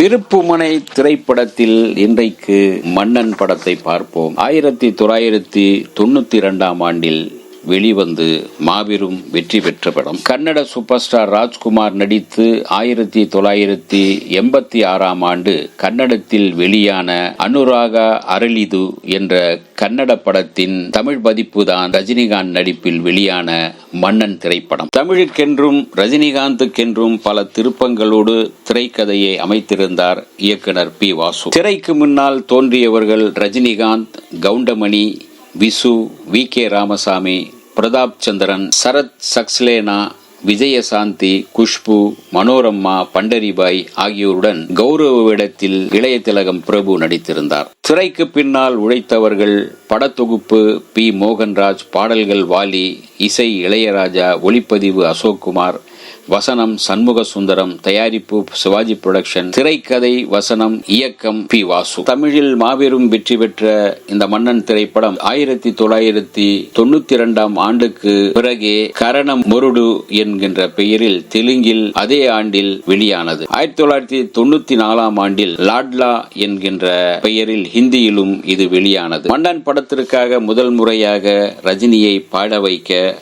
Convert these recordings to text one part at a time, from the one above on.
திருப்புமனை திரைப்படத்தில் இன்றைக்கு மன்னன் படத்தை பார்ப்போம். ஆயிரத்தி தொள்ளாயிரத்தி தொண்ணூத்தி இரண்டாம் ஆண்டில் வெளிவந்து மாபெரும் வெற்றி பெற்ற படம். கன்னட சூப்பர் ஸ்டார் ராஜ்குமார் நடித்து ஆயிரத்தி தொள்ளாயிரத்தி எண்பத்தி ஆறாம் ஆண்டு கன்னடத்தில் வெளியான அனுராகா அரளிது என்ற கன்னட படத்தின் தமிழ் பதிப்பு தான் ரஜினிகாந்த் நடிப்பில் வெளியான மன்னன் திரைப்படம். தமிழுக்கென்றும் ரஜினிகாந்துக்கென்றும் பல திருப்பங்களோடு திரைக்கதையை அமைத்திருந்தார் இயக்குனர் பி வாசு. திரைக்கு முன்னால் தோன்றியவர்கள் ரஜினிகாந்த் கவுண்டமணி விசு வி. கே. ராமசாமி பிரதாப் சந்திரன் சரத் சக்ஸ்லேனா விஜயசாந்தி குஷ்பு மனோரம்மா பண்டரிபாய் ஆகியோருடன் கௌரவ வேடத்தில் இளைய திலகம் பிரபு நடித்திருந்தார். திரைக்கு பின்னால் உழைத்தவர்கள் படத்தொகுப்பு பி. மோகன்ராஜ் பாடல்கள் வாலி இசை இளையராஜா ஒளிப்பதிவு அசோக்குமார் வசனம் சண்முக சுந்தரம் தயாரிப்பு சிவாஜி புரொடக்ஷன் திரைக்கதை வசனம் இயக்கம் பி வாசு. தமிழில் மாபெரும் வெற்றி பெற்ற இந்த மன்னன் திரைப்படம் ஆயிரத்தி தொள்ளாயிரத்தி தொண்ணூத்தி இரண்டாம் ஆண்டுக்கு பிறகே கரணம் முருடு என்கின்ற பெயரில் தெலுங்கில் அதே ஆண்டில் வெளியானது. ஆயிரத்தி தொள்ளாயிரத்தி தொண்ணூத்தி நாலாம் ஆண்டில் லாட்லா என்கின்ற பெயரில் ஹிந்தியிலும் இது வெளியானது. மன்னன் படத்திற்காக முதல் முறையாக ரஜினியை பாட வைக்க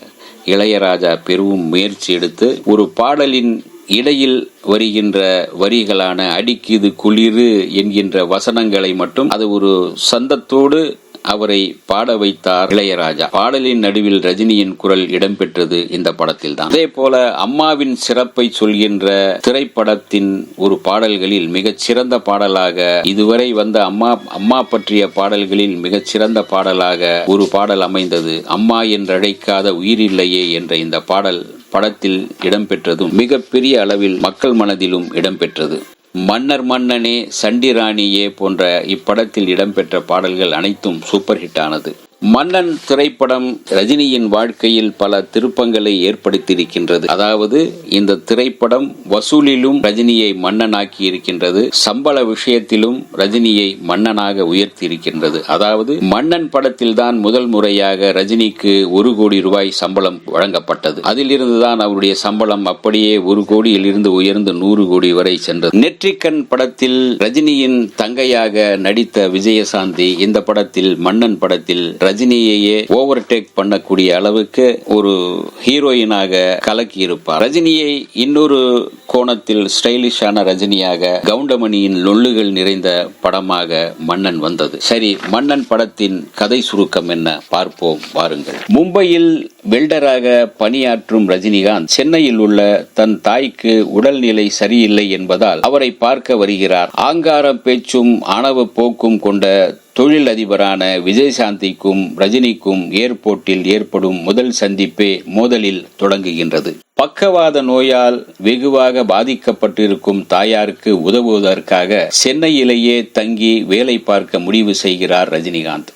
இளையராஜா பெரும் முயற்சி எடுத்து ஒரு பாடலின் இடையில் வருகின்ற வரிகளான அடிக்குது குளிரு என்கின்ற வசனங்களை மட்டும் அது ஒரு சந்தத்தோடு அவரை பாட வைத்தார் இளையராஜா. பாடலின் நடுவில் ரஜினியின் குரல் இடம்பெற்றது இந்த படத்தில் தான் அதே போல அம்மாவின் சிறப்பை சொல்கின்ற திரைப்படத்தின் ஒரு பாடல்களில் மிகச் சிறந்த பாடலாக இதுவரை வந்த அம்மா அம்மா பற்றிய பாடல்களில் மிகச் சிறந்த பாடலாக ஒரு பாடல் அமைந்தது. அம்மா என்றழைக்காத உயிரில்லையே என்ற இந்த பாடல் படத்தில் இடம்பெற்றதும் மிகப்பெரிய அளவில் மக்கள் மனதிலும் இடம்பெற்றது. மன்னர் மன்னனே சண்டி ராணியே போன்ற இப்படத்தில் இடம்பெற்ற பாடல்கள் அனைத்தும் சூப்பர் ஹிட் ஆனது மன்னன் திரைப்படம் ரஜினியின் வாழ்க்கையில் பல திருப்பங்களை ஏற்படுத்தியிருக்கின்றது. அதாவது இந்த திரைப்படம் வசூலிலும் ரஜினியை மன்னனாக்கி இருக்கின்றது சம்பள விஷயத்திலும் ரஜினியை மன்னனாக உயர்த்தி இருக்கின்றது அதாவது மன்னன் படத்தில் தான் முதல் முறையாக ரஜினிக்கு ஒரு கோடி ரூபாய் சம்பளம் வழங்கப்பட்டது. அதிலிருந்துதான் அவருடைய சம்பளம் அப்படியே ஒரு கோடியில் இருந்து உயர்ந்து நூறு கோடி வரை சென்றது. நெற்றிக்கண் படத்தில் ரஜினியின் தங்கையாக நடித்த விஜயசாந்தி இந்த படத்தில் மன்னன் படத்தில் ரஜினியையே ஓவர்டேக் பண்ணக்கூடிய அளவுக்கு ஒரு ஹீரோயினாக கலக்கி இருப்பார் ரஜினியை இன்னொரு கோணத்தில் ஸ்டைலிஷான ரஜினியாக கவுண்டமணியின் நொல்லுகள் நிறைந்த படமாக மன்னன் வந்தது. சரி மன்னன் படத்தின் கதை சுருக்கம் என்ன? பார்ப்போம் வாருங்கள். மும்பையில் வெல்டராக பணியாற்றும் ரஜினிகாந்த் சென்னையில் உள்ள தன் தாய்க்கு உடல்நிலை சரியில்லை என்பதால் அவரை பார்க்க வருகிறார். ஆங்காரம் பேச்சும் ஆணவ போக்கும் கொண்ட தொழில் அதிபரான விஜயசாந்திக்கும் ரஜினிக்கும் ஏர்போர்ட்டில் ஏற்படும் முதல் சந்திப்பே மோதலில் தொடங்குகின்றது. பக்கவாத நோயால் வெகுவாக பாதிக்கப்பட்டிருக்கும் தாயாருக்கு உதவுவதற்காக சென்னையிலேயே தங்கி வேலை பார்க்க முடிவு செய்கிறார் ரஜினிகாந்த்.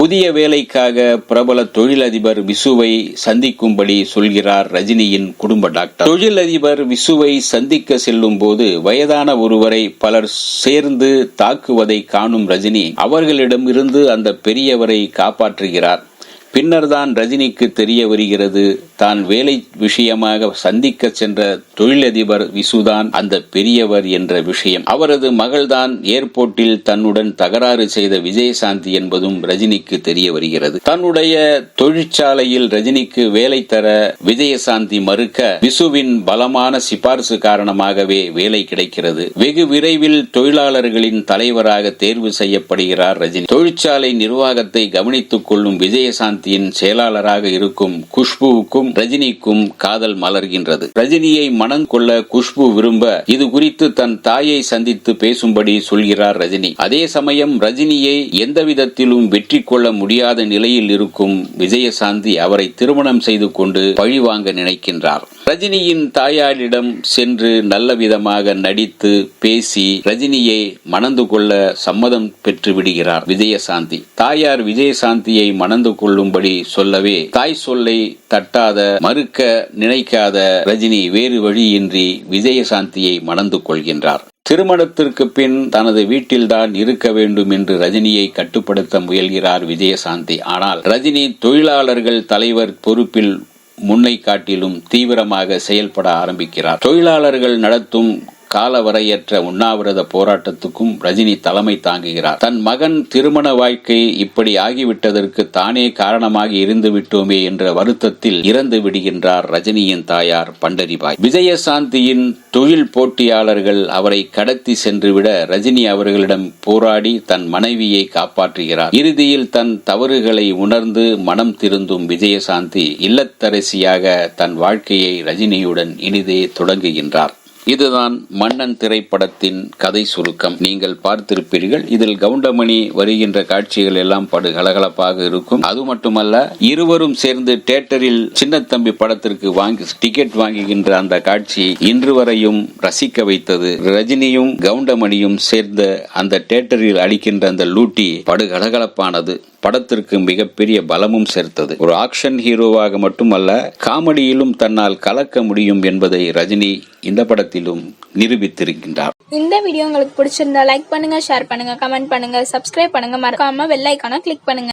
புதிய வேலைக்காக பிரபல தொழிலதிபர் விசுவை சந்திக்கும்படி சொல்கிறார் ரஜினியின் குடும்ப டாக்டர். தொழிலதிபர் விசுவை சந்திக்க செல்லும் போது வயதான ஒருவரை பலர் சேர்ந்து தாக்குவதை காணும் ரஜினி. அவர்களிடம் இருந்து அந்த பெரியவரை காப்பாற்றுகிறார். பின்னர் தான் ரஜினிக்கு தெரிய வருகிறது. தான் வேலை விஷயமாக சந்திக்க சென்ற தொழிலதிபர் விசுதான் அந்த பெரியவர் என்ற விஷயம். அவரது மகள்தான் ஏர்போர்ட்டில் தன்னுடன் தகராறு செய்த விஜயசாந்தி என்பதும் ரஜினிக்கு தெரிய வருகிறது. தன்னுடைய தொழிற்சாலையில் ரஜினிக்கு வேலை தர விஜயசாந்தி மறுக்க விசுவின் பலமான சிபார்சு காரணமாகவே வேலை கிடைக்கிறது. வெகு விரைவில் தொழிலாளர்களின் தலைவராக தேர்வு செய்யப்படுகிறார் ரஜினி. தொழிற்சாலை நிர்வாகத்தை கவனித்துக் கொள்ளும் விஜயசாந்தி நிறுவனத்தின் செயலாளராக இருக்கும் குஷ்புவுக்கும் ரஜினிக்கும் காதல் மலர்கின்றது. ரஜினியை மனம் கொள்ள குஷ்பு விரும்ப இது குறித்து தன் தாயை சந்தித்து பேசும்படி சொல்கிறார் ரஜினி. அதே சமயம் ரஜினியை எந்த விதத்திலும் வெற்றி கொள்ள முடியாத நிலையில் இருக்கும் விஜயசாந்தி அவரை திருமணம் செய்து கொண்டு பழிவாங்க நினைக்கின்றார். ரஜினியின் தாயாரிடம் சென்று நல்ல விதமாக நடித்து பேசி ரஜினியை மணந்து கொள்ள சம்மதம் பெற்று விடுகிறார் விஜயசாந்தி. தாயார் விஜயசாந்தியை மணந்து கொள்ளும் கொள்ளும்படி சொல்லவே தாய் சொல்லை தட்டாத மறுக்க நினைக்காத ரஜினி வேறு வழியின்றி விஜயசாந்தியை மணந்து கொள்கின்றார். திருமணத்திற்கு பின் தனது வீட்டில்தான் இருக்க வேண்டும் என்று ரஜினியை கட்டுப்படுத்த முயல்கிறார் விஜயசாந்தி. ஆனால் ரஜினி தொழிலாளர்கள் தலைவர் பொறுப்பில் முன்னை காட்டிலும் தீவிரமாக செயல்பட ஆரம்பிக்கிறார். தொழிலாளர்கள் நடத்தும் காலவரையற்ற உண்ணாவிரத போராட்டத்துக்கும் ரஜினி தலைமை தாங்குகிறார். தன் மகன் திருமண வாழ்க்கை இப்படி ஆகிவிட்டதற்கு தானே காரணமாக இருந்து விட்டோமே என்ற வருத்தத்தில் இறந்து விடுகின்றார் ரஜினியின் தாயார் பண்டரிபாய். விஜயசாந்தியின் தொழில் போட்டியாளர்கள் அவரை கடத்தி சென்றுவிட ரஜினி அவர்களிடம் போராடி தன் மனைவியை காப்பாற்றுகிறார். இறுதியில் தன் தவறுகளை உணர்ந்து மனம் திருந்தும் விஜயசாந்தி இல்லத்தரசியாக தன் வாழ்க்கையை ரஜினியுடன் இனிதே தொடங்குகின்றார். இதுதான் மன்னன் திரைப்படத்தின் கதை சுருக்கம். நீங்கள் பார்த்திருப்பீர்கள் இதில் கவுண்டமணி வருகின்ற காட்சிகள் எல்லாம் படு கலகலப்பாக இருக்கும். அது மட்டுமல்ல இருவரும் சேர்ந்து தியேட்டரில் சின்னத்தம்பி படத்திற்கு வாங்கி டிக்கெட் வாங்குகின்ற அந்த காட்சி இன்று வரையும் ரசிக்க வைத்தது. ரஜினியும் கவுண்டமணியும் சேர்ந்த அந்த தியேட்டரில் அளிக்கின்ற அந்த லூட்டி படு கலகலப்பானது. படத்திற்கு மிகப்பெரிய பலமும் சேர்த்தது. ஒரு ஆக்ஷன் ஹீரோவாக மட்டுமல்ல காமெடியிலும் தன்னால் கலக்க முடியும் என்பதை ரஜினி இந்த படத்திலும் நிரூபித்திருக்கின்றார். இந்த வீடியோ உங்களுக்கு பிடிச்சிருந்தா லைக் பண்ணுங்க ஷேர் பண்ணுங்க கமெண்ட் பண்ணுங்க சப்ஸ்கிரைப் பண்ணுங்க. மறக்காம வெள்ளைக்கான கிளிக் பண்ணுங்க.